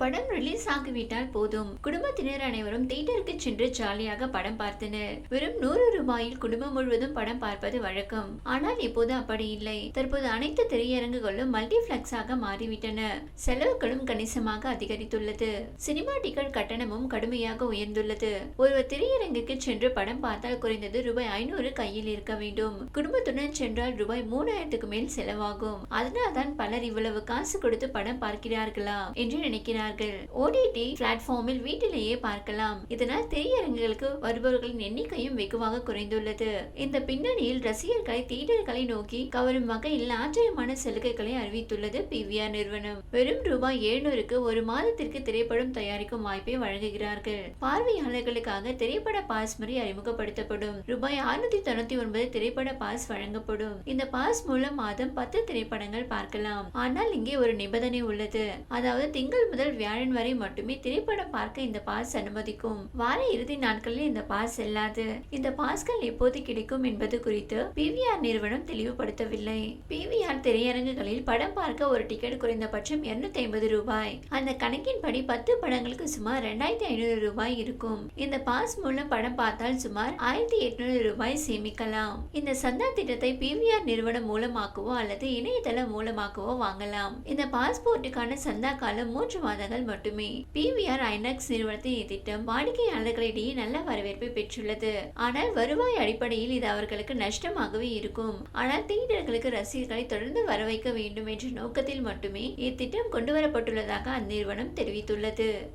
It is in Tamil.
படம் ரிலீஸ் ஆகிவிட்டால் போதும். குடும்பத்தினர் அனைவரும் தியேட்டருக்கு சென்று ஜாலியாக படம் பார்த்தனர். வெறும் நூறு ரூபாயில் குடும்பம் முழுவதும் படம் பார்ப்பது வழக்கம். ஆனால் இப்போது அப்படி இல்லை. தற்போது அனைத்து திரையரங்குகளும் மல்டிபிளெக்ஸாக மாறிவிட்டன. செலவுகளும் கணிசமாக அதிகரித்துள்ளது. சினிமா டிக்கெட் கட்டணமும் கடுமையாக உயர்ந்துள்ளது. ஒருவர் திரையரங்குக்கு சென்று படம் பார்த்தால் குறைந்தது ரூபாய் ஐநூறு கையில் இருக்க வேண்டும். குடும்பத்துடன் சென்றால் ரூபாய் மூணாயிரத்துக்கு மேல் செலவாகும். அதனால்தான் பலர் இவ்வளவு காசு கொடுத்து படம் பார்க்கிறார்களா? என்று நினைக்கிறார் நினைக்கிறார்கள் ஓடிடி பிளாட்ஃபார்மில் வீட்டிலேயே பார்க்கலாம். இதனால் திரையரங்குகளுக்கு வருபவர்களின் எண்ணிக்கையும் வெகுவாக குறைந்துள்ளது. இந்த பின்னணியில் ரசிகர்களை தியேட்டர்களை நோக்கி கவரும் வகையில் ஆச்சரியமான சலுகைகளை அறிவித்துள்ளது பிவிஆர் நிறுவனம். வெறும் ரூபாய் எழுநூறுக்கு ஒரு மாதத்திற்கு திரைப்படம் தயாரிக்கும் வாய்ப்பை வழங்குகிறார்கள். பார்வையாளர்களுக்காக திரைப்பட பாஸ் முறை அறிமுகப்படுத்தப்படும். ரூபாய் அறுநூத்தி தொண்ணூத்தி ஒன்பது திரைப்பட பாஸ் வழங்கப்படும். இந்த பாஸ் மூலம் மாதம் பத்து திரைப்படங்கள் பார்க்கலாம். ஆனால் இங்கே ஒரு நிபந்தனை உள்ளது. அதாவது திங்கள் முதல் வியாழன் வரை மட்டுமே திரைப்படம் பார்க்க இந்த பாஸ் அனுமதிக்கும். வார இறுதி நாட்களில் இந்த பாஸ் செல்லாது. இந்த பாஸ்கள் எப்போது கிடைக்கும் என்பது குறித்து பிவிஆர் நிறுவனம் தெளிவுபடுத்தவில்லை. பிவிஆர் திரையரங்குகளில் படம் பார்க்க ஒரு டிக்கெட் குறைந்தபட்சம் இருநூத்தி ஐம்பது ரூபாய். அந்த கணக்கின்படி பத்து படங்களுக்கு சுமார் ரெண்டாயிரத்தி ஐநூறு ரூபாய் இருக்கும். இந்த பாஸ் மூலம் படம் பார்த்தால் சுமார் ஆயிரத்தி எட்நூறு ரூபாய் சேமிக்கலாம். இந்த சந்தா திட்டத்தை பிவிஆர் நிறுவனம் மூலமாகவோ அல்லது இணையதளம் மூலமாகவோ வாங்கலாம். இந்த பாஸ்போர்ட்டுக்கான சந்தா காலம் மூன்று மாதங்கள். மட்டுமே. பிவிஆர் ஐநாக்ஸ் நிறுவனத்தின் இத்திட்டம் வாடிக்கையாளர்களிடையே நல்ல வரவேற்பை பெற்றுள்ளது. ஆனால் வருவாய் அடிப்படையில் இது அவர்களுக்கு நஷ்டமாகவே இருக்கும். ஆனால் தியேட்டர்களுக்கு ரசிகர்களை தொடர்ந்து வர வைக்க வேண்டும் என்ற நோக்கத்தில் மட்டுமே இத்திட்டம் கொண்டுவரப்பட்டுள்ளதாக அந்நிறுவனம் தெரிவித்துள்ளது.